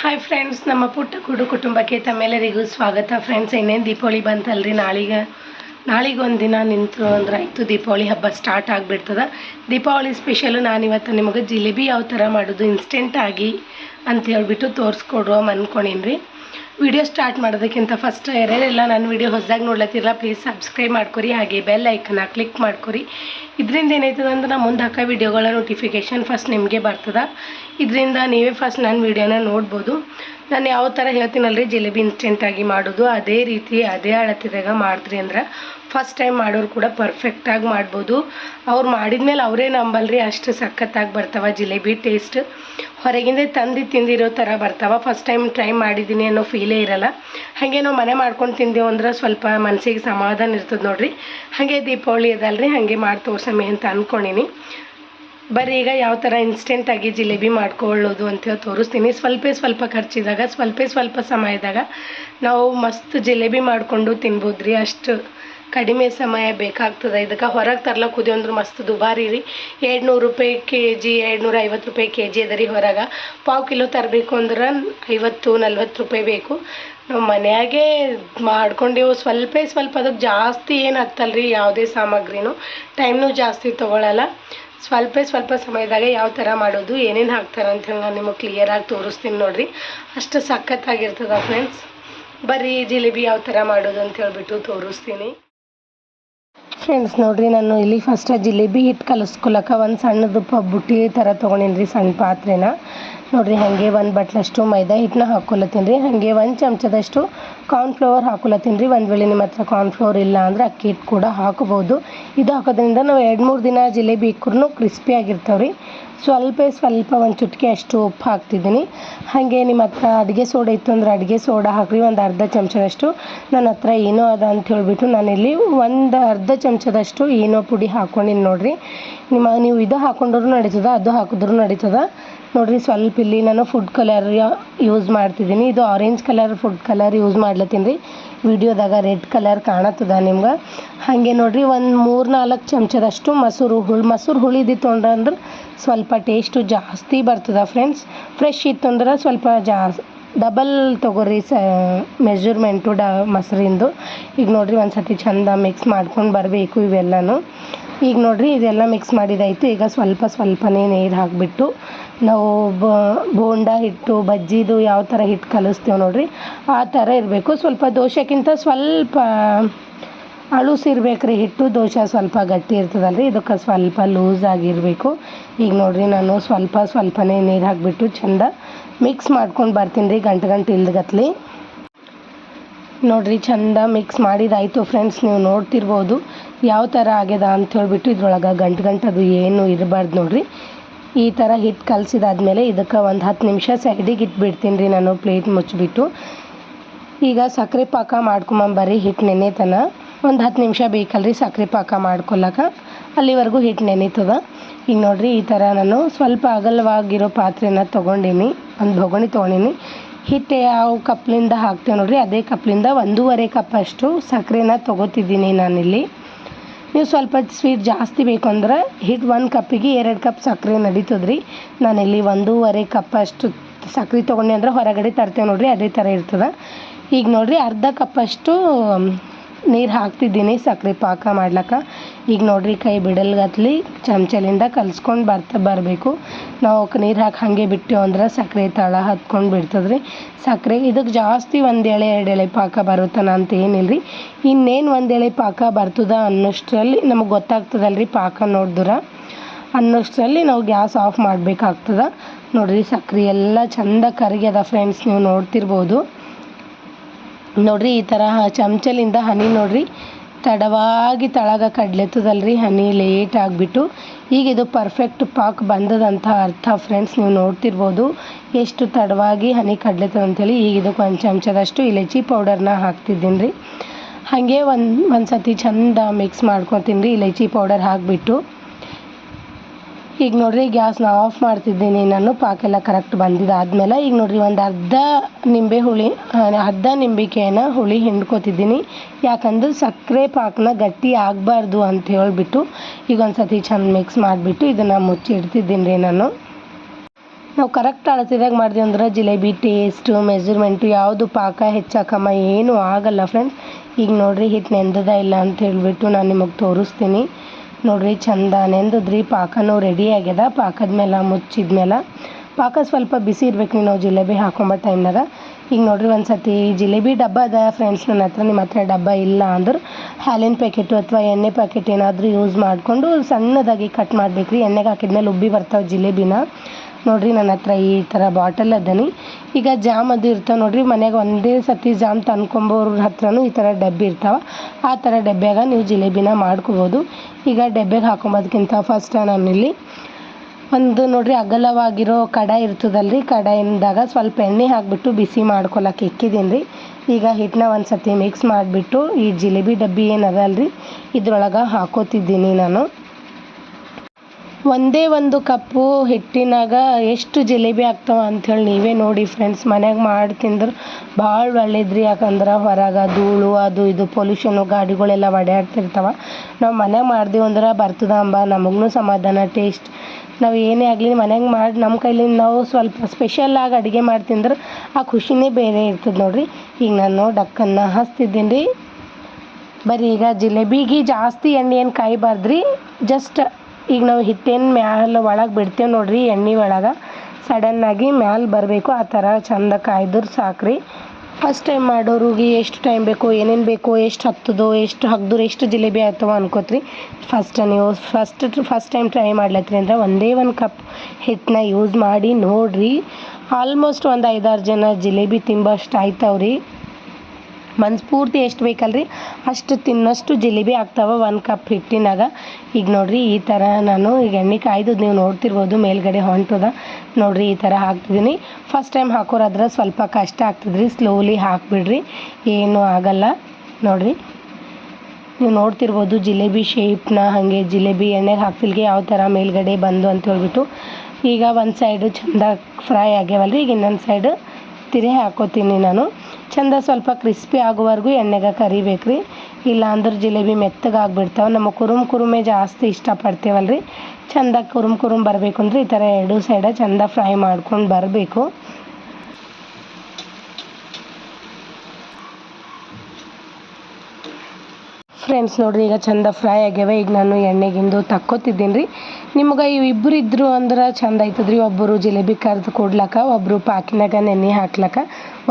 Hi friends ನಮ್ಮ ಪುಟ್ಟ ಕುಡು ಕುಟುಂಬಕ್ಕೆ ತಮ್ಮೆಲ್ಲರಿಗೂ ಸ್ವಾಗತ. ಫ್ರೆಂಡ್ಸ್ ಇನ್ನೇನು ದೀಪಾವಳಿ ಬಂತಲ್ರಿ? ನಾಳೆಗೆ ನಾಳೆಗೆ ಒಂದು ದಿನ ನಿಂತು ಅಂದ್ರೆ ಆಯಿತು, ದೀಪಾವಳಿ ಹಬ್ಬ ಸ್ಟಾರ್ಟ್ ಆಗಿಬಿಡ್ತದೆ. ದೀಪಾವಳಿ ಸ್ಪೆಷಲು ನಾನಿವತ್ತು ನಿಮಗೆ ಜಿಲೇಬಿ ಯಾವ ಥರ ಮಾಡೋದು ಇನ್ಸ್ಟೆಂಟಾಗಿ ಅಂತ ಹೇಳಿಬಿಟ್ಟು ತೋರಿಸ್ಕೊಡುವ ಅಂದ್ಕೊಂಡೀನಿ ರೀ ವಿಡಿಯೋ ಸ್ಟಾರ್ಟ್ ಮಾಡೋದಕ್ಕಿಂತ ಫಸ್ಟ್ ಯಾರ್ಯಾರೆಲ್ಲ ನನ್ನ ವಿಡಿಯೋ ಹೊಸದಾಗಿ ನೋಡ್ಲತ್ತಿರಲ್ಲ ಪ್ಲೀಸ್ ಸಬ್ಸ್ಕ್ರೈಬ್ ಮಾಡ್ಕೊರಿ, ಹಾಗೆ ಬೆಲ್ ಐಕನ್ನ ಕ್ಲಿಕ್ ಮಾಡ್ಕೊರಿ. ಇದರಿಂದ ಏನಾಯ್ತದ ಅಂದ್ರೆ ಮುಂದೆ ಹಾಕೋ ವಿಡಿಯೋಗಳ ನೋಟಿಫಿಕೇಷನ್ ಫಸ್ಟ್ ನಿಮಗೆ ಬರ್ತದ. ಇದರಿಂದ ನೀವೇ ಫಸ್ಟ್ ನನ್ನ ವಿಡಿಯೋನ ನೋಡ್ಬೋದು. ನಾನು ಯಾವ ಥರ ಹೇಳ್ತೀನಲ್ರಿ, ಜಿಲೇಬಿ ಇನ್ಸ್ಟೆಂಟಾಗಿ ಮಾಡೋದು, ಅದೇ ರೀತಿ ಅದೇ ಅಳತಿದಾಗ ಮಾಡಿದ್ರಿ ಅಂದ್ರೆ ಫಸ್ಟ್ ಟೈಮ್ ಮಾಡೋರು ಕೂಡ ಪರ್ಫೆಕ್ಟಾಗಿ ಮಾಡ್ಬೋದು. ಅವ್ರು ಮಾಡಿದ್ಮೇಲೆ ಅವರೇ ನಂಬಲ್ರಿ, ಅಷ್ಟು ಸಖತ್ತಾಗಿ ಬರ್ತಾವ ಜಿಲೇಬಿ ಟೇಸ್ಟ್ ಹೊರಗಿಂದ ತಂದು ತಿಂದಿರೋ ಥರ ಬರ್ತಾವೆ. ಫಸ್ಟ್ ಟೈಮ್ ಟ್ರೈ ಮಾಡಿದ್ದೀನಿ ಅನ್ನೋ ಫೀಲೇ ಇರಲ್ಲ. ಹಾಗೆ ನಾವು ಮನೆ ಮಾಡ್ಕೊಂಡು ತಿಂದೆವು ಅಂದ್ರೆ ಸ್ವಲ್ಪ ಮನಸ್ಸಿಗೆ ಸಮಾಧಾನ ಇರ್ತದೆ ನೋಡ್ರಿ. ಹಾಗೆ ದೀಪಾವಳಿ ಅದಲ್ರಿ, ಹಾಗೆ ಮಾಡಿ ತೋರ್ಸಮ್ಮೆ ಅಂತ ಅಂದ್ಕೊಂಡಿನಿ ಬರೀ ಈಗ ಯಾವ ಥರ ಇನ್ಸ್ಟೆಂಟಾಗಿ ಜಿಲೇಬಿ ಮಾಡ್ಕೊಳ್ಳೋದು ಅಂತೇಳಿ ತೋರಿಸ್ತೀನಿ. ಸ್ವಲ್ಪ ಸ್ವಲ್ಪ ಖರ್ಚಿದಾಗ, ಸ್ವಲ್ಪ ಸ್ವಲ್ಪ ಸಮಯದಾಗ ನಾವು ಮಸ್ತ್ ಜಿಲೇಬಿ ಮಾಡಿಕೊಂಡು ತಿನ್ಬೋದು ರೀ ಅಷ್ಟು. ಕಡಿಮೆ ಸಮಯ ಬೇಕಾಗ್ತದೆ. ಇದಕ್ಕೆ ಹೊರಗೆ ತರ್ಲಕ್ಕೆ ಹೋದ್ವಿ ಅಂದ್ರೆ ಮಸ್ತ್ ದುಬಾರಿ ರೀ. ಎರಡು ನೂರು ರೂಪಾಯಿ ಕೆ ಜಿ ಎರಡು ನೂರ ಐವತ್ತು ರೂಪಾಯಿ ಕೆ ಜಿ ಅದ ರೀ ಹೊರಗೆ. ಪಾವು ಕಿಲೋ ತರಬೇಕು ಅಂದ್ರೆ ಐವತ್ತು, ನಲ್ವತ್ತು ರೂಪಾಯಿ ಬೇಕು. ನಾವು ಮನ್ಯಾಗೆ ಮಾಡ್ಕೊಂಡೇವು ಸ್ವಲ್ಪ ಸ್ವಲ್ಪ ಅದಕ್ಕೆ ಜಾಸ್ತಿ ಏನು ಹತ್ತಲ್ಲ ರೀ ಯಾವುದೇ ಸಾಮಗ್ರಿನೂ. ಟೈಮ್ನೂ ಜಾಸ್ತಿ ತೊಗೊಳಲ್ಲ. ಸ್ವಲ್ಪ ಸ್ವಲ್ಪ ಸಮಯದಾಗ ಯಾವ ಥರ ಮಾಡೋದು, ಏನೇನು ಹಾಕ್ತಾರೆ ಅಂತೇಳಿ ನಾನು ನಿಮಗೆ ಕ್ಲಿಯರಾಗಿ ತೋರಿಸ್ತೀನಿ ನೋಡಿರಿ. ಅಷ್ಟು ಸಖತ್ತಾಗಿರ್ತದ ಫ್ರೆಂಡ್ಸ್ ಬರ್ರಿ ಜಿಲೇಬಿ ಯಾವ ಥರ ಮಾಡೋದು ಅಂತ ಹೇಳ್ಬಿಟ್ಟು ತೋರಿಸ್ತೀನಿ. ಫ್ರೆಂಡ್ಸ್ ನೋಡ್ರಿ ನಾನು ಇಲ್ಲಿ ಫಸ್ಟ್ ಜಿಲೇಬಿ ಹಿಟ್ಟು ಕಲಿಸ್ಕೊಳಕ್ಕೆ ಒಂದು ಸಣ್ಣದು ಬುಟ್ಟಿ ಥರ ತೊಗೊಂಡಿನಿ ಸಣ್ಣ ಪಾತ್ರೆನ. ನೋಡ್ರಿ, ಹಾಗೆ ಒಂದು ಬಟ್ಲಷ್ಟು ಮೈದಾ ಹಿಟ್ಟನ್ನ ಹಾಕ್ಕೊಳತ್ತೀನಿ ರೀ. ಹಾಗೆ ಒಂದು ಚಮಚದಷ್ಟು ಕಾರ್ನ್ಫ್ಲವರ್ ಹಾಕೊಲತ್ತೀನಿ ರೀ. ಒಂದು ವೇಳೆ ನಿಮ್ಮ ಹತ್ರ ಕಾರ್ನ್ಫ್ಲವರ್ ಇಲ್ಲ ಅಂದರೆ ಅಕ್ಕಿ ಹಿಟ್ಟು ಕೂಡ ಹಾಕೋಬೋದು ಇದು ಹಾಕೋದ್ರಿಂದ ನಾವು ಎರಡು ಮೂರು ದಿನ ಜಿಲೇಬಿ ಇಕ್ಕರೂ ಕ್ರಿಸ್ಪಿಯಾಗಿರ್ತಾವೆ ರೀ. ಸ್ವಲ್ಪ ಸ್ವಲ್ಪ ಒಂದು ಚುಟ್ಕಿ ಅಷ್ಟು ಉಪ್ಪು ಹಾಕ್ತಿದ್ದೀನಿ. ಹಾಗೆ ನಿಮ್ಮ ಹತ್ರ ಅಡುಗೆ ಸೋಡಾ ಇತ್ತು ಅಂದ್ರೆ ಅಡುಗೆ ಸೋಡಾ ಹಾಕ್ರಿ, ಒಂದು ಅರ್ಧ ಚಮಚದಷ್ಟು. ನನ್ನ ಹತ್ರ ಏನೋ ಅದ ಅಂತ ಹೇಳ್ಬಿಟ್ಟು ನಾನಿಲ್ಲಿ ಒಂದು ಅರ್ಧ ಚಮಚದಷ್ಟು ಏನೋ ಪುಡಿ ಹಾಕ್ಕೊಂಡಿನಿ ನೋಡಿರಿ. ನಿಮ್ಮ ನೀವು ಇದು ಹಾಕೊಂಡ್ರೂ ನಡೀತದ, ಅದು ಹಾಕಿದ್ರೂ ನಡೀತದ. ನೋಡಿರಿ ಸ್ವಲ್ಪ ಇಲ್ಲಿ ನಾನು ಫುಡ್ ಕಲರ್ ಯೂಸ್ ಮಾಡ್ತಿದ್ದೀನಿ. ಇದು orange colour food colour use ಮಾಡ್ಲತ್ತೀನಿ. ರೀ ವಿಡಿಯೋದಾಗ ರೆಡ್ ಕಲರ್ ಕಾಣತ್ತದ ನಿಮ್ಗೆ. ಹಾಗೆ ನೋಡಿರಿ ಒಂದು ಮೂರು ನಾಲ್ಕು ಚಮಚದಷ್ಟು ಮೊಸರು ಹುಳಿ, ಮೊಸರು ಹುಳಿದು ಇದ್ದಿತ್ತು ಅಂದ್ರೆ ಸ್ವಲ್ಪ ಟೇಸ್ಟು ಜಾಸ್ತಿ ಬರ್ತದ ಫ್ರೆಂಡ್ಸ್ ಫ್ರೆಶ್ ಇತ್ತು ಅಂದ್ರೆ ಸ್ವಲ್ಪ ಜಾಸ್ತಿ ಡಬಲ್ ತೊಗೊರಿ ಸ ಮೆಜರ್ಮೆಂಟು ಡ, ಮೊಸರಿಂದು. ಈಗ ನೋಡಿರಿ ಒಂದು ಸತಿ ಚಂದ ಮಿಕ್ಸ್ ಮಾಡ್ಕೊಂಡು ಬರಬೇಕು ಇವೆಲ್ಲನೂ. ಈಗ ನೋಡಿರಿ ಇದೆಲ್ಲ ಮಿಕ್ಸ್ ಮಾಡಿದಾಯಿತು. ಈಗ ಸ್ವಲ್ಪ ಸ್ವಲ್ಪನೇ ನೀರು ಹಾಕಿಬಿಟ್ಟು ನಾವು ಬೋಂಡ ಹಿಟ್ಟು, ಬಜ್ಜಿದು ಯಾವ ಥರ ಹಿಟ್ಟು ಕಲಿಸ್ತೀವಿ ನೋಡಿರಿ, ಆ ಥರ ಇರಬೇಕು. ಸ್ವಲ್ಪ ದೋಸೆಕ್ಕಿಂತ ಸ್ವಲ್ಪ ಅಳುಸಿರ್ಬೇಕು ರೀ ಹಿಟ್ಟು, ದೋಸೆ ಸ್ವಲ್ಪ ಗಟ್ಟಿ ಇರ್ತದಲ್ಲ ರೀ ಇದಕ್ಕೆ ಸ್ವಲ್ಪ ಲೂಸ್ ಆಗಿರಬೇಕು. ಈಗ ನೋಡಿರಿ ನಾನು ಸ್ವಲ್ಪ ಸ್ವಲ್ಪನೇ ನೀರು ಹಾಕಿಬಿಟ್ಟು ಚಂದ ಮಿಕ್ಸ್ ಮಾಡ್ಕೊಂಡು ಬರ್ತೀನಿ ರೀ ಗಂಟು ಗಂಟು ಇಲ್ದಗತ್ಲಿ. ನೋಡಿರಿ ಚಂದ ಮಿಕ್ಸ್ ಮಾಡಿದಾಯಿತು ಫ್ರೆಂಡ್ಸ್, ನೀವು ನೋಡ್ತಿರ್ಬೋದು ಯಾವ ಥರ ಆಗ್ಯದ ಅಂತ ಹೇಳ್ಬಿಟ್ಟು ಇದ್ರೊಳಗೆ ಗಂಟು ಗಂಟು ಅದು ಏನು ಇರಬಾರ್ದು ನೋಡಿರಿ. ಈ ಥರ ಹಿಟ್ಟು ಕಲಸಿದಾದ್ಮೇಲೆ ಇದಕ್ಕೆ ಒಂದು ಹತ್ತು ನಿಮಿಷ ಸೈಡಿಗೆ ಇಟ್ಬಿಡ್ತೀನಿ ರೀ ನಾನು ಪ್ಲೇಟ್ ಮುಚ್ಚಿಬಿಟ್ಟು ಈಗ ಸಕ್ಕರೆ ಪಾಕ ಮಾಡ್ಕೊಂಬಂಬರ್ರಿ ಹಿಟ್ಟು ನೆನೆತನ ಒಂದು ಹತ್ತು ನಿಮಿಷ ಬೇಕಲ್ರಿ ಸಕ್ಕರೆ ಪಾಕ ಮಾಡ್ಕೊಳಕ್ಕೆ ಅಲ್ಲಿವರೆಗೂ ಹಿಟ್ಟು ನೆನೀತದ. ಈಗ ನೋಡಿರಿ ಈ ಥರ ನಾನು ಸ್ವಲ್ಪ ಅಗಲವಾಗಿರೋ ಪಾತ್ರೆನ ತೊಗೊಂಡೀನಿ. ಒಂದು ಬೊಗಣಿ ತೊಗೊಂಡೀನಿ. ಹಿಟ್ಟೆ ಯಾವ ಕಪ್ಲಿಂದ ಹಾಕ್ತೇವೆ ನೋಡಿರಿ, ಅದೇ ಕಪ್ಲಿಂದ ಒಂದೂವರೆ ಕಪ್ ಅಷ್ಟು ಸಕ್ಕರೆನ ತೊಗೋತಿದ್ದೀನಿ ನಾನಿಲ್ಲಿ. ನೀವು ಸ್ವಲ್ಪ ಸ್ವೀಟ್ ಜಾಸ್ತಿ ಬೇಕು ಅಂದ್ರೆ ಹಿಟ್ಟು ಒಂದು ಕಪ್ಪಿಗೆ ಎರಡು ಕಪ್ ಸಕ್ಕರೆ ನಡೀತದೆ ರೀ ನಾನಿಲ್ಲಿ ಒಂದೂವರೆ ಕಪ್ ಅಷ್ಟು ಸಕ್ಕರೆ ತೊಗೊಂಡೆ ಅಂದ್ರೆ ಹೊರಗಡೆ ತರ್ತೇವೆ ನೋಡಿರಿ, ಅದೇ ಥರ ಇರ್ತದೆ. ಈಗ ನೋಡಿರಿ ಅರ್ಧ ಕಪ್ಪಷ್ಟು ನೀರು ಹಾಕ್ತಿದ್ದೀನಿ ಸಕ್ಕರೆ ಪಾಕ ಮಾಡ್ಲಿಕ್ಕೆ. ಈಗ ನೋಡ್ರಿ ಕೈ ಬಿಡಲ್ಗತ್ಲಿ ಚಮಚಲಿಂದ ಕಲ್ಸ್ಕೊಂಡು ಬರ್ತಾ ಬರಬೇಕು. ನಾವು ನೀರು ಹಾಕಿ ಹಾಗೆ ಬಿಟ್ಟೆವು ಅಂದ್ರೆ ಸಕ್ಕರೆ ತಳ ಹತ್ಕೊಂಡು ಬಿಡ್ತದೆ ರೀ ಸಕ್ಕರೆ ಇದಕ್ಕೆ ಜಾಸ್ತಿ ಒಂದು ಎಳೆ, ಎರಡು ಎಳೆ ಪಾಕ ಬರುತ್ತಾನ ಅಂತ ಏನಿಲ್ಲ ರೀ ಇನ್ನೇನು ಒಂದು ಎಳೆ ಪಾಕ ಬರ್ತದ ಅನ್ನೋಷ್ಟರಲ್ಲಿ ನಮಗೆ ಗೊತ್ತಾಗ್ತದಲ್ಲ ರೀ ಪಾಕ ನೋಡಿದ್ರೆ. ಅನ್ನೋಷ್ಟರಲ್ಲಿ ನಾವು ಗ್ಯಾಸ್ ಆಫ್ ಮಾಡಬೇಕಾಗ್ತದ. ನೋಡಿರಿ ಸಕ್ಕರೆ ಎಲ್ಲ ಚಂದ ಕರಗ್ಯದ ಫ್ರೆಂಡ್ಸ್ ನೀವು ನೋಡ್ತಿರ್ಬೋದು. ನೋಡಿರಿ, ಈ ಥರ ಚಮಚಲಿಂದ ಹನಿ ನೋಡಿರಿ. ತಡವಾಗಿ ತಳಗ ಕಡ್ಲೆತ್ತದಲ್ರಿ, ಹನಿ ಲೇಟ್ ಆಗಿಬಿಟ್ಟು. ಈಗ ಇದು ಪರ್ಫೆಕ್ಟ್ ಪಾಕ್ ಬಂದದಂತ ಅರ್ಥ ಫ್ರೆಂಡ್ಸ್ ನೀವು ನೋಡ್ತಿರ್ಬೋದು. ಎಷ್ಟು ತಡವಾಗಿ ಹನಿ ಕಡ್ಲೆತ್ತದ ಅಂತೇಳಿ, ಈಗ ಇದಕ್ಕೆ ಒಂದು ಚಮಚದಷ್ಟು ಇಲೈಚಿ ಪೌಡರ್ನ ಹಾಕ್ತಿದ್ದೀನಿ ರೀ ಹಾಗೆ ಒಂದು ಒಂದು ಸತಿ ಚಂದ ಮಿಕ್ಸ್ ಮಾಡ್ಕೊತೀನಿ ರೀ ಇಲೈಚಿ ಪೌಡರ್ ಹಾಕಿಬಿಟ್ಟು. ಈಗ ನೋಡಿರಿ ಗ್ಯಾಸ್ನ ಆಫ್ ಮಾಡ್ತಿದ್ದೀನಿ. ನಾನು ಪಾಕೆಲ್ಲ ಕರೆಕ್ಟ್ ಬಂದಿದ್ದಾದ್ಮೇಲೆ ಈಗ ನೋಡ್ರಿ, ಒಂದು ಅರ್ಧ ನಿಂಬೆ ಹುಳಿ ಅರ್ಧ ನಿಂಬೆಕಾಯಿನ ಹುಳಿ ಹಿಂಡ್ಕೊತಿದ್ದೀನಿ. ಯಾಕಂದ್ರೆ ಸಕ್ಕರೆ ಪಾಕನ ಗಟ್ಟಿ ಆಗಬಾರ್ದು ಅಂತ ಹೇಳ್ಬಿಟ್ಟು ಈಗ ಒಂದು ಸತಿ ಚೆಂದ ಮಿಕ್ಸ್ ಮಾಡಿಬಿಟ್ಟು ಇದನ್ನು ಮುಚ್ಚಿ ಇಡ್ತಿದ್ದೀನಿ ರೀ ನಾನು. ನಾವು ಕರೆಕ್ಟ್ ಅಳತಿದಾಗ ಮಾಡಿದೆ ಅಂದ್ರೆ ಜಿಲೇಬಿ ಟೇಸ್ಟು ಮೆಜರ್ಮೆಂಟು ಯಾವುದು ಪಾಕ ಹೆಚ್ಚಾಕಮ್ಮ ಏನೂ ಆಗಲ್ಲ ಫ್ರೆಂಡ್ಸ್ ಈಗ ನೋಡಿರಿ ಹಿಟ್ಟು ನೆಂದದ ಇಲ್ಲ ಅಂತ ಹೇಳ್ಬಿಟ್ಟು ನಾನು ನಿಮಗೆ ತೋರಿಸ್ತೀನಿ. ನೋಡಿರಿ ಚಂದ ನೆಂದದ್ರಿ ಪಾಕನೂ ರೆಡಿ ಆಗ್ಯದ. ಪಾಕದ ಮೇಲೆ ಮುಚ್ಚಿದ್ಮೇಲೆ ಪಾಕ ಸ್ವಲ್ಪ ಬಿಸಿ ಇರ್ಬೇಕು ನೀವು ನಾವು ಜಿಲೇಬಿ ಹಾಕೊಂಬ ಟೈಮ್ನಾಗ ಈಗ ನೋಡ್ರಿ ಒಂದು ಸತಿ ಜಿಲೇಬಿ ಡಬ್ಬ ಅದ ಫ್ರೆಂಡ್ಸ್ ನನ್ನ ಹತ್ರ ನಿಮ್ಮ ಹತ್ರ ಡಬ್ಬ ಇಲ್ಲ ಅಂದ್ರೆ ಹಾಲಿನ ಪ್ಯಾಕೆಟು ಅಥವಾ ಎಣ್ಣೆ ಪ್ಯಾಕೆಟ್ ಏನಾದರೂ ಯೂಸ್ ಮಾಡಿಕೊಂಡು ಸಣ್ಣದಾಗಿ ಕಟ್ ಮಾಡ್ಬೇಕು ರೀ ಎಣ್ಣೆಗೆ ಹಾಕಿದ್ಮೇಲೆ ಉಬ್ಬಿ ಬರ್ತಾವೆ ಜಿಲೇಬಿನ. ನೋಡ್ರಿ ನನ್ನ ಹತ್ರ ಈ ಥರ ಬಾಟಲ್ ಅದನಿ ಈಗ ಜಾಮ್ ಅದು ಇರ್ತಾವೆ ನೋಡಿರಿ ಮನೆಗೆ ಒಂದೇ ಸತಿ ಜಾಮ್ ತಂದ್ಕೊಂಬೋರ ಹತ್ರನೂ ಈ ಥರ ಡಬ್ಬಿ ಇರ್ತಾವೆ. ಆ ಥರ ಡಬ್ಬ್ಯಾಗ ನೀವು ಜಿಲೇಬಿನ ಮಾಡ್ಕೋಬೋದು. ಈಗ ಡಬ್ಬ್ಯಾಗ ಹಾಕೊಂಬೋದಕ್ಕಿಂತ ಫಸ್ಟ್ ನಾನಿಲ್ಲಿ ಒಂದು ನೋಡಿರಿ ಅಗಲವಾಗಿರೋ ಕಡಾಯಿ ಇರ್ತದಲ್ರಿ, ಕಡಾಯಿಂದಾಗ ಸ್ವಲ್ಪ ಎಣ್ಣೆ ಹಾಕಿಬಿಟ್ಟು ಬಿಸಿ ಮಾಡ್ಕೊಳಕ್ಕೆ ಇಕ್ಕಿದ್ದೀನಿ ರೀ ಈಗ ಹಿಟ್ಟನ್ನ ಒಂದು ಸತಿ ಮಿಕ್ಸ್ ಮಾಡಿಬಿಟ್ಟು ಈ ಜಿಲೇಬಿ ಡಬ್ಬಿ ಏನದಲ್ರಿ, ಇದ್ರೊಳಗೆ ಹಾಕೋತಿದ್ದೀನಿ ನಾನು. ಒಂದೇ ಒಂದು ಕಪ್ಪು ಹಿಟ್ಟಿನಾಗ ಎಷ್ಟು ಜಿಲೇಬಿ ಆಗ್ತಾವ ಹೇಳಿ ನೀವೇ ನೋಡಿ ಫ್ರೆಂಡ್ಸ್ ಮನ್ಯಾಗ ಮಾಡಿ ತಿಂದ್ರೆ ಭಾಳ ರೀ ಯಾಕಂದ್ರೆ ಹೊರಗೆ ಧೂಳು, ಅದು ಇದು ಪೊಲ್ಯೂಷನು ಗಾಡಿಗಳೆಲ್ಲ ಓಡಾಡ್ತಿರ್ತಾವ ನಾವು ಮನ್ಯಾಗ ಮಾಡ್ದೇವು ಅಂದ್ರೆ ಬರ್ತದ ಅಂಬ ನಮಗೂ ಸಮಾಧಾನ ಟೇಸ್ಟ್ ನಾವು ಏನೇ ಆಗಲಿ ಮನ್ಯಾಗ ಮಾಡಿ ನಮ್ಮ ಕೈಲಿಂದ ನಾವು ಸ್ವಲ್ಪ ಸ್ಪೆಷಲಾಗಿ ಅಡುಗೆ ಮಾಡಿ ತಿಂದ್ರೆ ಆ ಖುಷಿನೇ ಬೇರೆ ಇರ್ತದೆ ನೋಡಿರಿ. ಈಗ ನಾನು ಡಕ್ಕನ್ನು ಹಚ್ತಿದ್ದೀನಿ. ರೀ ಬರೀ ಈಗ ಜಿಲೇಬಿಗೆ ಜಾಸ್ತಿ ಎಣ್ಣೆ ಏನು ಕಾಯಬಾರ್ದು ರೀ ಜಸ್ಟ್ ಈಗ ನಾವು ಹಿತ್ತೇನು ಮ್ಯಾಲೆ ಒಳಗೆ ಬಿಡ್ತೇವೆ ನೋಡಿರಿ, ಎಣ್ಣೆ ಒಳಗೆ. ಸಡನ್ನಾಗಿ ಮ್ಯಾಲೆ ಬರಬೇಕು, ಆ ಥರ ಚಂದ ಕಾಯ್ದ್ರೆ ಸಾಕ್ರಿ. ಫಸ್ಟ್ ಟೈಮ್ ಮಾಡೋರಿಗೆ ಎಷ್ಟು ಟೈಮ್ ಬೇಕು, ಏನೇನು ಬೇಕು, ಎಷ್ಟು ಹತ್ತದೋ, ಎಷ್ಟು ಹಾಕ್ದ್ರೆ ಎಷ್ಟು ಜಿಲೇಬಿ ಆಯ್ತವ ಅನ್ಕೋತ್ರಿ. ಫಸ್ಟ್ ನೀವು ಫಸ್ಟ್ ಫಸ್ಟ್ ಟೈಮ್ ಟ್ರೈ ಮಾಡ್ಲತ್ರಿ ಅಂದ್ರೆ ಒಂದೇ ಒಂದು ಕಪ್ ಹಿಟ್ಟನ್ನ ಯೂಸ್ ಮಾಡಿ ನೋಡಿರಿ. ಆಲ್ಮೋಸ್ಟ್ ಒಂದು ಐದಾರು ಜನ ಜಿಲೇಬಿ ತಿಂಬಷ್ಟು ಆಯ್ತಾವ್ರಿ. ಮನ್ಸ್ಪೂರ್ತಿ ಎಷ್ಟು ಬೇಕಲ್ರಿ? ಅಷ್ಟು ತಿನ್ನೋಷ್ಟು ಜಿಲೇಬಿ ಆಗ್ತಾವೆ ಒನ್ ಕಪ್ ಹಿಟ್ಟಿನಾಗ. ಈಗ ನೋಡಿರಿ, ಈ ಥರ ನಾನು ಈಗ ಎಣ್ಣೆ ಕಾಯ್ದು ನೀವು ನೋಡ್ತಿರ್ಬೋದು, ಮೇಲ್ಗಡೆ ಹೊಂಟದ. ನೋಡಿರಿ, ಈ ಥರ ಹಾಕ್ತಿದ್ದೀನಿ ಫಸ್ಟ್ ಟೈಮ್ ಹಾಕೋರಾದ್ರೆ ಸ್ವಲ್ಪ ಕಷ್ಟ ಆಗ್ತದ್ರಿ ಸ್ಲೋಲಿ ಹಾಕ್ಬಿಡ್ರಿ. ಏನೂ ಆಗಲ್ಲ. ನೋಡಿರಿ, ನೀವು ನೋಡ್ತಿರ್ಬೋದು ಜಿಲೇಬಿ ಶೇಪ್ನ ಹಾಗೆ ಜಿಲೇಬಿ ಎಣ್ಣೆಗೆ ಹಾಕ್ತಿಲ್ಗೆ ಯಾವ ಥರ ಮೇಲ್ಗಡೆ ಬಂದು ಅಂತ ಹೇಳ್ಬಿಟ್ಟು. ಈಗ ಒಂದು ಸೈಡು ಚಂದ ಫ್ರೈ ಆಗ್ಯಾವಲ್ರಿ, ಈಗ ಇನ್ನೊಂದು ಸೈಡು ತಿರೆ ಹಾಕೋತೀನಿ ನಾನು. ಚಂದ ಸ್ವಲ್ಪ ಕ್ರಿಸ್ಪಿ ಆಗುವವರೆಗೂ ಎಣ್ಣೆಗೆ ಕರಿಬೇಕು ರೀ ಇಲ್ಲ ಅಂದ್ರೆ ಜಿಲೇಬಿ ಮೆತ್ತಗೆ ಆಗ್ಬಿಡ್ತಾವೆ. ನಮ್ಮ ಕುರುಮ್ ಕುರುಮೆ ಜಾಸ್ತಿ ಇಷ್ಟಪಡ್ತೇವಲ್ರಿ. ಚಂದ ಕುರುಮ್ ಕುರುಮ್ ಬರಬೇಕು ಅಂದ್ರೆ ಈ ಥರ ಎರಡು ಸೈಡ ಚಂದ ಫ್ರೈ ಮಾಡ್ಕೊಂಡು ಬರಬೇಕು. ಫ್ರೆಂಡ್ಸ್ ನೋಡ್ರಿ, ಈಗ ಚಂದ ಫ್ರೈ ಆಗ್ಯಾವ, ಈಗ ನಾನು ಎಣ್ಣೆಗಿಂದು ತಕ್ಕೋತಿದ್ದೀನಿ ರೀ ನಿಮ್ಗೆ ಇಬ್ಬರು ಇದ್ದರು ಅಂದ್ರೆ ಚಂದ ಆಯ್ತದ್ರಿ ಒಬ್ಬರು ಜಿಲೇಬಿ ಕರ್ದು ಕೊಡ್ಲಕ್ಕ ಒಬ್ಬರು ಪಾಕಿನಾಗ ನೆನೆ ಹಾಕ್ಲಕ್ಕ.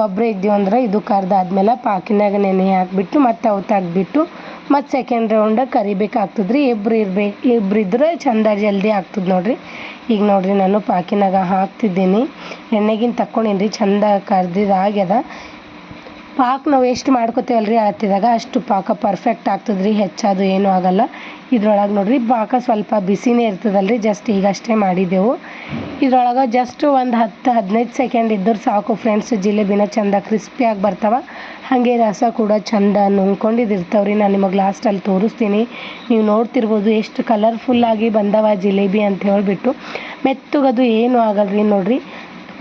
ಒಬ್ಬರೇ ಇದ್ದೀವಿ ಅಂದ್ರೆ ಇದು ಕರ್ದಾದ್ಮೇಲೆ ಪಾಕಿನಾಗ ನೆನೆ ಹಾಕ್ಬಿಟ್ಟು, ಮತ್ತೆ ಅವು ತೆಗ್ದ್ಬಿಟ್ಟು, ಮತ್ತು ಸೆಕೆಂಡ್ ರೌಂಡ್ ಕರಿಬೇಕಾಗ್ತದ್ರಿ. ಇಬ್ರು ಇರ್ಬೇಕು ಇಬ್ರು ಇದ್ರೆ ಚಂದ ಜಲ್ದಿ ಆಗ್ತದೆ ನೋಡಿರಿ. ಈಗ ನೋಡಿರಿ ನಾನು ಪಾಕಿನಾಗ ಹಾಕ್ತಿದ್ದೀನಿ. ಎಣ್ಣೆಗಿನ ತಕ್ಕೊಂಡೀನಿ ರೀ ಚಂದ ಕರ್ದಿದ್ದು ಆಗ್ಯದ. ಪಾಕ ನಾವು ಎಷ್ಟು ಮಾಡ್ಕೋತೇವಲ್ಲ ರೀ ಅಳತಿದಾಗ ಅಷ್ಟು ಪಾಕ ಪರ್ಫೆಕ್ಟ್ ಆಗ್ತದೆ ರೀ ಹೆಚ್ಚದು ಏನೂ ಆಗಲ್ಲ. ಇದ್ರೊಳಗೆ ನೋಡಿರಿ, ಪಾಕ ಸ್ವಲ್ಪ ಬಿಸಿನೇ ಇರ್ತದಲ್ಲ ರೀ ಜಸ್ಟ್ ಈಗಷ್ಟೇ ಮಾಡಿದ್ದೆವು. ಇದ್ರೊಳಗೆ ಜಸ್ಟ್ ಒಂದು ಹತ್ತು, ಹದಿನೈದು ಸೆಕೆಂಡ್ ಇದ್ದರೆ ಸಾಕು ಫ್ರೆಂಡ್ಸ್ ಜಿಲೇಬಿನ ಚಂದ ಕ್ರಿಸ್ಪಿಯಾಗಿ ಬರ್ತಾವೆ. ಹಾಗೆ ರಸ ಕೂಡ ಚಂದ ನುಂಗ್ಕೊಂಡಿದ್ದು ಇರ್ತಾವೆ ರೀ ನಾನು ನಿಮಗೆ ಲಾಸ್ಟಲ್ಲಿ ತೋರಿಸ್ತೀನಿ. ನೀವು ನೋಡ್ತಿರ್ಬೋದು ಎಷ್ಟು ಕಲರ್ಫುಲ್ಲಾಗಿ ಬಂದವ ಜಿಲೇಬಿ ಅಂತ ಹೇಳಿಬಿಟ್ಟು. ಮೆತ್ತಗದು ಏನೂ ಆಗಲ್ಲ ರೀ ನೋಡಿರಿ.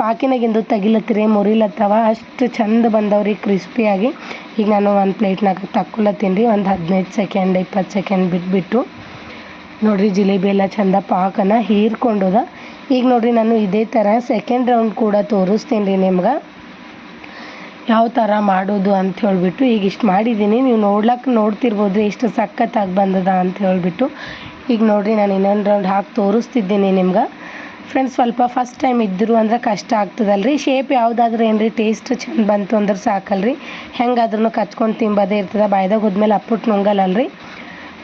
ಪಾಕಿನಾಗಿಂದು ತೆಗಿಲತ್ತೀರಿ ಮುರಿಲತ್ತವ ಅಷ್ಟು ಚಂದ ಬಂದವ್ರಿ, ಕ್ರಿಸ್ಪಿಯಾಗಿ. ಈಗ ನಾನು ಒಂದು ಪ್ಲೇಟ್ನಾಗ ತಕ್ಕೊಳತ್ತೀನಿ ರೀ, ಒಂದು ಹದಿನೈದು ಸೆಕೆಂಡ್ ಇಪ್ಪತ್ತು ಸೆಕೆಂಡ್ ಬಿಟ್ಬಿಟ್ಟು. ನೋಡಿರಿ, ಜಿಲೇಬಿ ಎಲ್ಲ ಚಂದ ಪಾಕನ ಹೀರ್ಕೊಂಡದ. ಈಗ ನೋಡಿರಿ, ನಾನು ಇದೇ ಥರ ಸೆಕೆಂಡ್ ರೌಂಡ್ ಕೂಡ ತೋರಿಸ್ತೀನಿ ರೀ ನಿಮ್ಗೆ. ಯಾವ ಥರ ಮಾಡೋದು ಅಂತ ಹೇಳಿಬಿಟ್ಟು ಈಗ ಇಷ್ಟು ಮಾಡಿದ್ದೀನಿ. ನೀವು ನೋಡ್ಲಕ್ಕೆ ನೋಡ್ತಿರ್ಬೋದು ಎಷ್ಟು ಸಖತ್ತಾಗಿ ಬಂದದ ಅಂತ ಹೇಳಿಬಿಟ್ಟು. ಈಗ ನೋಡಿರಿ, ನಾನು ಇನ್ನೊಂದು ರೌಂಡ್ ಹಾಕಿ ತೋರಿಸ್ತಿದ್ದೀನಿ ನಿಮ್ಗೆ. ಫ್ರೆಂಡ್ಸ್ ಸ್ವಲ್ಪ ಫಸ್ಟ್ ಟೈಮ್ ಇದ್ದರು ಅಂದ್ರೆ ಕಷ್ಟ ಆಗ್ತದಲ್ರಿ. ಶೇಪ್ ಯಾವುದಾದ್ರೂ ಏನು ರೀ ಟೇಸ್ಟ್ ಚಂದ ಬಂತು ಅಂದ್ರೆ ಸಾಕಲ್ರಿ. ಹೆಂಗಾದ್ರೂ ಕಚ್ಕೊಂಡು ತಿಂಬೋದೇ ಇರ್ತದೆ, ಬಾಯ್ದಾಗ ಹೋದ್ಮೇಲೆ ಅಪ್ಪುಟ್ಟು ನುಂಗಲ್ಲಲ್ರಿ.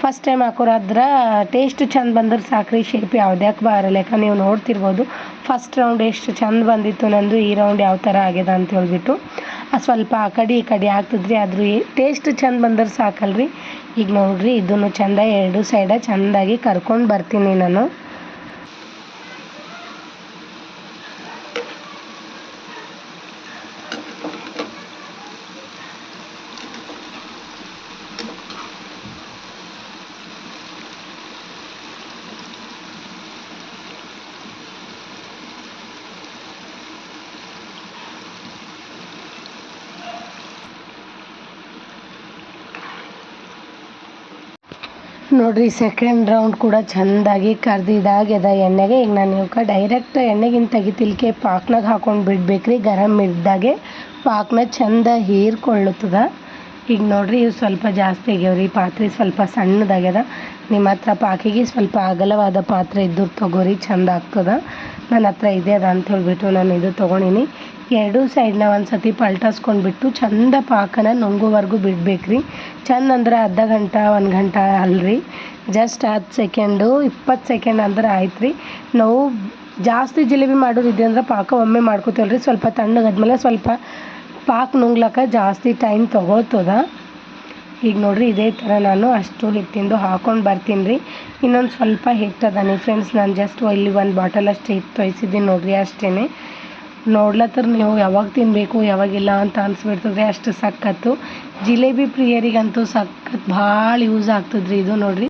ಫಸ್ಟ್ ಟೈಮ್ ಹಾಕೋರಾದ್ರೆ ಟೇಸ್ಟ್ ಚಂದ ಬಂದ್ರೆ ಸಾಕ್ರಿ ಶೇಪ್ ಯಾವ್ದ್ಯಾಕೆ ಬರಲ್ಲ ಯಾಕೆ ನೀವು ನೋಡ್ತಿರ್ಬೋದು ಫಸ್ಟ್ ರೌಂಡ್ ಎಷ್ಟು ಚಂದ ಬಂದಿತ್ತು, ನಂದು ಈ ರೌಂಡ್ ಯಾವ ಥರ ಆಗ್ಯದ ಅಂತ ಹೇಳ್ಬಿಟ್ಟು. ಆ ಸ್ವಲ್ಪ ಆ ಕಡೆ ಈ ಕಡೆ ಆಗ್ತದ್ರಿ, ಆದರೂ ಟೇಸ್ಟ್ ಚಂದ ಬಂದ್ರೆ ಸಾಕಲ್ರಿ. ಈಗ ನೋಡ್ರಿ ಇದನ್ನು ಚಂದ ಎರಡು ಸೈಡ ಚಂದಾಗಿ ಕರ್ಕೊಂಡು ಬರ್ತೀನಿ ನಾನು. ನೋಡ್ರಿ ಸೆಕೆಂಡ್ ರೌಂಡ್ ಕೂಡ ಚೆಂದಾಗಿ ಕರ್ದಿದಾಗ್ಯದ ಎಣ್ಣೆಗೆ. ಈಗ ನಾನು ಇವಕ್ಕೆ ಡೈರೆಕ್ಟ್ ಎಣ್ಣೆಗಿಂತ ತೆಗಿತಿಲ್ಕೆ ಪಾಕ್ನಾಗ ಹಾಕೊಂಡು ಬಿಡ್ಬೇಕ್ರಿ. ಗರಮ್ ಇದ್ದಾಗೆ ಪಾಕ್ನ ಚಂದ ಹೀರ್ಕೊಳ್ಳುತ್ತದ. ಈಗ ನೋಡ್ರಿ, ಇವು ಸ್ವಲ್ಪ ಜಾಸ್ತಿ ಆಗ್ಯಾವ್ರಿ. ಪಾತ್ರೆ ಸ್ವಲ್ಪ ಸಣ್ಣದಾಗ್ಯದ. ನಿಮ್ಮ ಹತ್ರ ಪಾಕಿಗೆ ಸ್ವಲ್ಪ ಅಗಲವಾದ ಪಾತ್ರೆ ಇದ್ದು ತಗೋರಿ, ಚಂದ ಆಗ್ತದೆ. ನನ್ನ ಹತ್ರ ಇದೆ ಅದ ಅಂತ ಹೇಳಿಬಿಟ್ಟು ನಾನು ಇದು ತೊಗೊಂಡಿನಿ. ಎರಡೂ ಸೈಡ್ನ ಒಂದು ಸತಿ ಪಲ್ಟಾಸ್ಕೊಂಡ್ಬಿಟ್ಟು ಚಂದ ಪಾಕನ ನುಂಗುವರೆಗೂ ಬಿಡ್ಬೇಕ್ರಿ. ಚಂದ ಅಂದ್ರೆ ಅರ್ಧ ಗಂಟೆ, ಒಂದು ಗಂಟೆ ಅಲ್ರಿ. ಜಸ್ಟ್ ಹತ್ತು ಸೆಕೆಂಡು ಇಪ್ಪತ್ತು ಸೆಕೆಂಡ್ ಅಂದ್ರೆ ಆಯ್ತು ರೀ ನಾವು ಜಾಸ್ತಿ ಜಿಲೇಬಿ ಮಾಡೋದು ಇದೆ ಅಂದ್ರೆ ಪಾಕ ಒಮ್ಮೆ ಮಾಡ್ಕೋತೀವಲ್ರಿ. ಸ್ವಲ್ಪ ತಣ್ಣಗಾದ್ಮೇಲೆ ಸ್ವಲ್ಪ ಪಾಕ ನುಂಗ್ಲಕ್ಕ ಜಾಸ್ತಿ ಟೈಮ್ ತೊಗೊಳ್ತದ. ಈಗ ನೋಡಿರಿ ಇದೇ ಥರ ನಾನು ಅಷ್ಟು ಹಿಟ್ಟಿಂದು ಹಾಕೊಂಡು ಬರ್ತೀನಿ ರೀ ಇನ್ನೊಂದು ಸ್ವಲ್ಪ ಹಿಟ್ಟದ ಫ್ರೆಂಡ್ಸ್ ನಾನು ಜಸ್ಟ್ ಇಲ್ಲಿ ಒಂದು ಬಾಟಲ್ ಅಷ್ಟು ಹಿಟ್ಟು ತೊಯ್ಸಿದ್ದೀನಿ ನೋಡಿರಿ ಅಷ್ಟೇ ನೋಡ್ಲತ್ತರ ನೀವು ಯಾವಾಗ ತಿನ್ನಬೇಕು ಯಾವಾಗಿಲ್ಲ ಅಂತ ಅನಿಸ್ಬಿಡ್ತದೆ. ಅಷ್ಟು ಸಖತ್ತು. ಜಿಲೇಬಿ ಪ್ರಿಯರಿಗಂತೂ ಸಖತ್ ಭಾಳ ಯೂಸ್ ಆಗ್ತದ್ರಿ ಇದು ನೋಡ್ರಿ.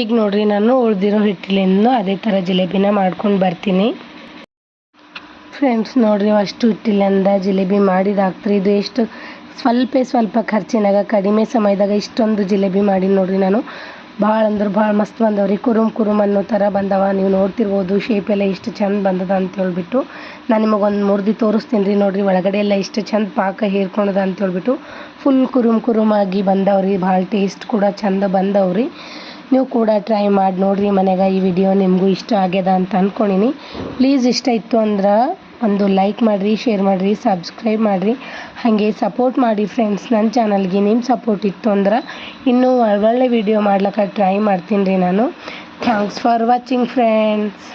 ಈಗ ನೋಡ್ರಿ ನಾನು ಉಳ್ದಿರೋ ಹಿಟ್ಟಿಲಿಂದ ಅದೇ ಥರ ಜಿಲೇಬಿನ ಮಾಡ್ಕೊಂಡು ಬರ್ತೀನಿ. ಫ್ರೆಂಡ್ಸ್, ನೋಡ್ರಿ ಅಷ್ಟು ಹಿಟ್ಟಿಲಿಂದ ಜಿಲೇಬಿ ಮಾಡಿದಾಗ್ತ್ರಿ ಇದು ಎಷ್ಟು ಸ್ವಲ್ಪ ಸ್ವಲ್ಪ ಖರ್ಚಿನಾಗ ಕಡಿಮೆ ಸಮಯದಾಗ ಇಷ್ಟೊಂದು ಜಿಲೇಬಿ ಮಾಡಿ ನೋಡ್ರಿ ನಾನು. ಭಾಳ ಅಂದ್ರೆ ಭಾಳ ಮಸ್ತ್ ಬಂದವ್ರಿ. ಕುರುಮ್ ಕುರುಮ್ ಅನ್ನೋ ಥರ ಬಂದವ. ನೀವು ನೋಡ್ತಿರ್ಬೋದು ಶೇಪ್ ಎಲ್ಲ ಇಷ್ಟು ಚಂದ ಬಂದದ ಅಂತ ಹೇಳ್ಬಿಟ್ಟು. ನಾನು ನಿಮಗೆ ಒಂದು ಮುರ್ದಿ ತೋರಿಸ್ತೀನಿ ರೀ ನೋಡಿರಿ, ಒಳಗಡೆ ಎಲ್ಲ ಇಷ್ಟು ಚಂದ ಪಾಕ ಹೀರ್ಕೊಂಡದ ಅಂತ ಹೇಳ್ಬಿಟ್ಟು. ಫುಲ್ ಕುರುಮ್ ಕುರುಮ್ ಆಗಿ ಬಂದವ್ರಿ, ಭಾಳ ಟೇಸ್ಟ್ ಕೂಡ ಚಂದ ಬಂದವ್ರಿ. ನೀವು ಕೂಡ ಟ್ರೈ ಮಾಡಿ ನೋಡಿರಿ ಮನೆಗೆ ಈ ವಿಡಿಯೋ ನಿಮಗೂ ಇಷ್ಟ ಆಗ್ಯದ ಅಂತ ಅಂದ್ಕೊಂಡಿನಿ ಪ್ಲೀಸ್ ಇಷ್ಟ ಇತ್ತು ಅಂದ್ರೆ ಒಂದು ಲೈಕ್ ಮಾಡಿರಿ ಶೇರ್ ಮಾಡಿರಿ ಸಬ್ಸ್ಕ್ರೈಬ್ ಮಾಡಿರಿ. ಹಾಗೆ ಸಪೋರ್ಟ್ ಮಾಡಿ ಫ್ರೆಂಡ್ಸ್ ನನ್ನ ಚಾನಲ್ಗೆ ನಿಮ್ಮ ಸಪೋರ್ಟ್ ಇತ್ತು ಅಂದ್ರೆ ಇನ್ನೂ ಒಳ್ಳೊಳ್ಳೆ ವಿಡಿಯೋ ಮಾಡ್ಲಿಕ್ಕೆ ಟ್ರೈ ಮಾಡ್ತೀನಿ ರೀ ನಾನು. Thanks for watching friends